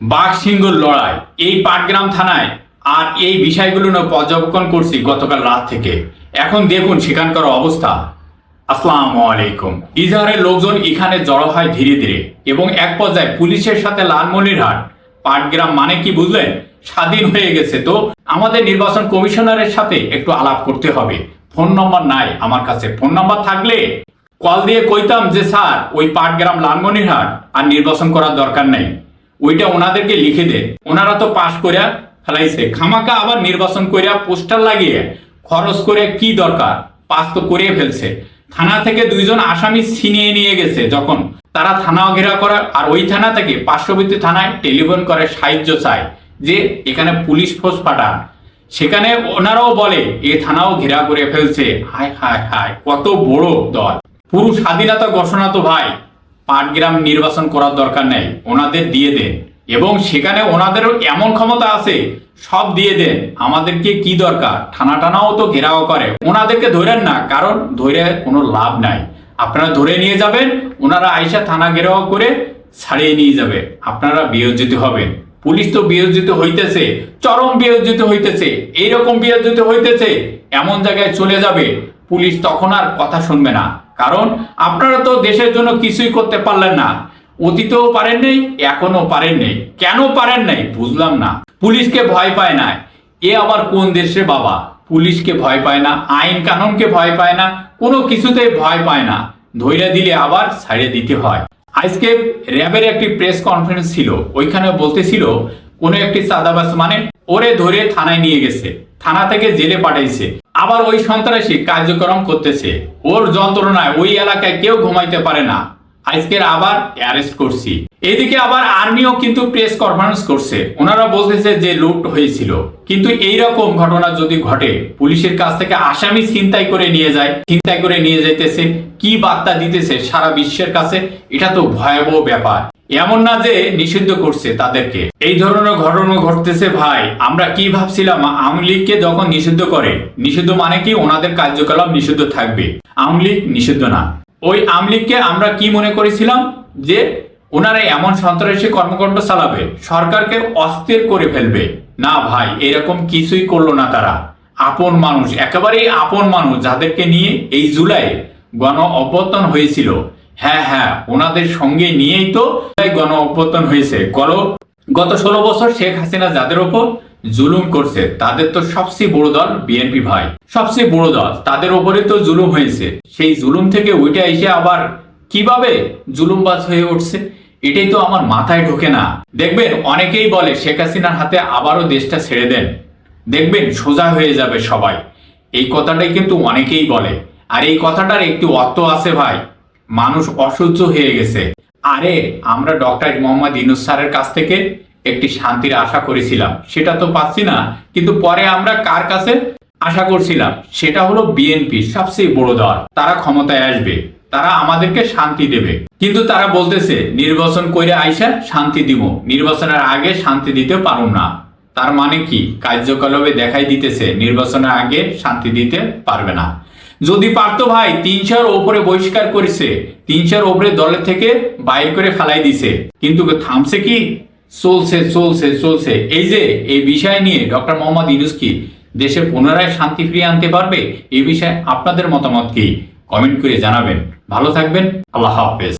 বাঘ সিংহর লড়াই, এই পাটগ্রাম থানায় আর এই বিষয়গুলো নিয়ে পর্যবেক্ষণ করছি গতকাল রাত থেকে। এখন দেখুন সেখানকার অবস্থা। আসসালামু আলাইকুম। ইজহারের লোকজন এখানে জড়ো হয় ধীরে ধীরে এবং এক পর্যায়ে পুলিশের সাথে লালমনিরহাট, পাটগ্রাম মানে কি বুঝলেন? স্বাধীন হয়ে গেছে তো আমাদের নির্বাচন কমিশনারের সাথে একটু আলাপ করতে হবে। ফোন নম্বর নাই আমার কাছে। ফোন নম্বর থাকলে কল দিয়ে কইতাম যে, স্যার, ওই পাটগ্রাম, লালমনিরহাট আর নির্বাচন করার দরকার নেই। ওইটা ওনাদেরকে লিখে দে। ওনারা তো পাশ করিয়া ফেলাইছে। খামাকা আবার নির্বাচন করিয়া পোস্টার লাগিয়ে খরচ করে কি দরকার? পাস তো করে ফেলছে। থানা থেকে দুইজন আসামি ছিনিয়ে নিয়ে গেছে যখন। তারা থানাও ঘেরা করে আর ওই থানা থেকে পার্শ্ববর্তী থানায় টেলিফোন করে সাহায্য চায় যে এখানে পুলিশ ফোর্স পাঠান। সেখানে ওনারাও বলে, এ থানাও ঘেরা করে ফেলছে। হায় হায় হায়, কত বড় দল। পুরো স্বাধীনতা ঘোষণা তো ভাই। পাটগ্রাম নির্বাচন করার দরকার নেই, ওনাদের দিয়ে দেন। এবং সেখানে ওনাদেরও এমন ক্ষমতা আছে, সব দিয়ে দেন। আমাদেরকে কি দরকার? থানা টানাও তো ঘেরাও করে। ওনাদেরকে ধরেন না, কারণ ধরে কোনো লাভ নাই। আপনারা ধরে নিয়ে যাবেন, ওনারা আইসা থানা ঘেরাও করে ছাড়িয়ে নিয়ে যাবে। আপনারা বিয়োজিত হবেন। পুলিশ তো বিয়োজিত হইতেছে, চরম বিয়োজিত হইতেছে, এইরকম বিয়োজিত হইতেছে, এমন জায়গায় চলে যাবে, পুলিশ তখন আর কথা শুনবে না। কারণ আপনারা তো দেশের জন্য কিছুই করতে পারলেন না। অতীতেও পারেন নেই এখনও পারেন নেই। কেন পারেন নাই? বুঝলাম না। পুলিশকে ভয় পায় না। এ আবার কোন দেশে বাবা? পুলিশকে ভয় পায় না, আইন কানুনকে ভয় পায় না, কোনো কিছুতেই ভয় পায় না। ধৈর্য দিলে আবার ছাড়িয়ে দিতে হয়। আজকে র্যাবের একটি প্রেস কনফারেন্স ছিল, ওইখানে বলতেছিল, কোনো একটি চাঁদাবাস মানে ওরে ধরে থানায় নিয়ে গেছে, থানা থেকে জেলে পাঠাইছে। আবার ওই সন্ত্রাসী কার্যক্রম করতেছে। ওর যন্ত্রণায় ওই এলাকায় কেউ ঘুমাইতে পারে না। আজকের আবার অ্যারেস্ট করছি। এদিকে আবার আর্মিও কিন্তু প্রেস কনফারেন্স করছে। ওনারা বলতেছে যে লুট হয়েছিল। কিন্তু এই রকম ঘটনা যদি ঘটে, পুলিশের কাছ থেকে আসামি ছিনতাই করে নিয়ে যায়, ছিনতাই করে নিয়ে যাইতেছে, কি বার্তা দিতেছে সারা বিশ্বের কাছে, এটা তো ভয়াবহ ব্যাপার। এমন না যে নিষিদ্ধ করছে তাদেরকে। এই ধরনের ঘটনা ঘটতেছে, ভাই, আমরা কি ভাবছিলাম? আওয়ামী লীগকে যখন নিষিদ্ধ করে, নিষিদ্ধ মানে কি? ওনাদের কার্যকলাপ নিষিদ্ধ থাকবে। আওয়ামী লীগ নিষিদ্ধ না। ওই আমলিগকে আমরা কি মনে করেছিলাম? যে ওনারা এমন সন্ত্রাসী কর্মকাণ্ড চালাবে, সরকারকে অস্থির করে ফেলবে। না ভাই, এরকম কিছুই করল না তারা। আপন মানুষ, একেবারেই আপন মানুষ, যাদেরকে নিয়ে এই জুলাই গণ অভ্যর্থন হয়েছিল। হ্যাঁ হ্যাঁ ওনাদের সঙ্গে নিয়েই তো গণ অভ্যর্থন হয়েছে। গত ষোলো বছর শেখ হাসিনা যাদের ওপর জুলুম করছে। তাদের তো সবচেয়ে বড় দল বিএনপি ভাই। সবচেয়ে বড় দল। তাদের ওপরে তো জুলুম হয়েছে। সেই জুলুম থেকে ওইটা এসে আবার কীভাবে জুলুমবাজ হয়ে উঠছে? এটাই তো আমার মাথায় ঢোকে না। দেখবেন, অনেকেই বলে, শেখ হাসিনার হাতে আবারও দেশটা ছেড়ে দেন। দেখবেন, সোজা হয়ে যাবে সবাই। এই কথাটাই কিন্তু অনেকেই বলে। আর এই কথাটার একটি অর্থ আছে ভাই, মানুষ অসহ্য হয়ে গেছে। আরে, আমরা ডক্টর মোহাম্মদ ইনুস স্যারের কাছ থেকে একটি শান্তির আশা করেছিলাম। সেটা তো পাচ্ছি না, কিন্তু পরে আমরা কার কাছে আশা করছিলাম? সেটা হলো বিএনপি, সবচেয়ে বড় দল। তারা ক্ষমতায় আসবে, তারা আমাদেরকে শান্তি দেবে। কিন্তু তারা বলতেছে, নির্বাচন করে আইসা শান্তি দিব, নির্বাচনের আগে শান্তি দিতে পারুম না। তার মানে কি? কার্যকলাপে দেখাই দিতেছে, নির্বাচনের আগে শান্তি দিতে পারবে না। যদি পারতো ভাই তিনশোর ওপরে বহিষ্কার করেছে তিনশোর ওপরে দলের থেকে বাইর করে ফেলাই দিছে। কিন্তু থামছে কি? চলছে চলছে চলছে। এই যে, এই বিষয় নিয়ে ডক্টর মোহাম্মদ ইউনুস দেশে পুনরায় শান্তি ফিরিয়ে আনতে পারবে? এই বিষয়ে আপনাদের মতামত কি? কমেন্ট করে জানাবেন। ভালো থাকবেন। আল্লাহ হাফেজ।